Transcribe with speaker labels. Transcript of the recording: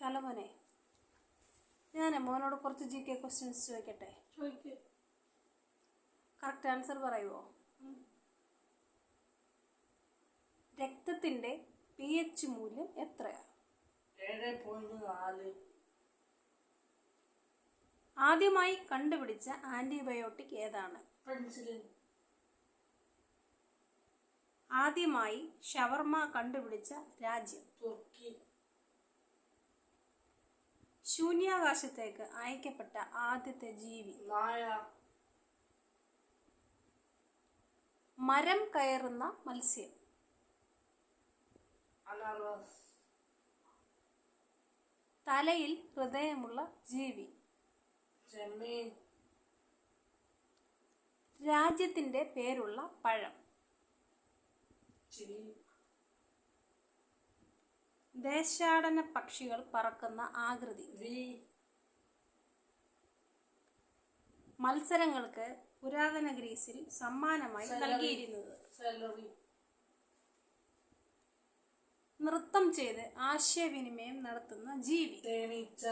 Speaker 1: ശാലമോനെ ഞാൻ മോനോട് കുറച്ച് ജി കെ ക്വസ്റ്റ്യൻസ് ചോദിക്കട്ടെ?
Speaker 2: ചോദിക്ക്.
Speaker 1: കറക്റ്റ് ആൻസർ പറയുമോ രക്തത്തിന്റെ പി എച്ച് മൂല്യം എത്രയാണ്
Speaker 2: ഏഴ് പോയിന്റ് നാല്.
Speaker 1: ആദ്യമായി കണ്ടുപിടിച്ച ആന്റിബയോട്ടിക് ഏതാണ്?
Speaker 2: പെൻസിലിൻ.
Speaker 1: ആദ്യമായി ഷവർമ കണ്ടുപിടിച്ച രാജ്യം?
Speaker 2: തുർക്കി.
Speaker 1: ശൂന്യാകാശത്തേക്ക് അയക്കപ്പെട്ട ആദ്യത്തെ ജീവി മരം കയറുന്ന മത്സ്യം. തലയിൽ ഹൃദയമുള്ള ജീവി. രാജ്യത്തിന്റെ പേരുള്ള പഴം. ദേശാടന പക്ഷികൾ പറക്കുന്ന ആകൃതി. മത്സരങ്ങൾക്ക് പുരാതന ഗ്രീസിൽ സമ്മാനമായി നൽകിയിരുന്നത്. നൃത്തം ചെയ്ത് ആശയവിനിമയം നടത്തുന്ന ജീവി.
Speaker 2: തേനീച്ച.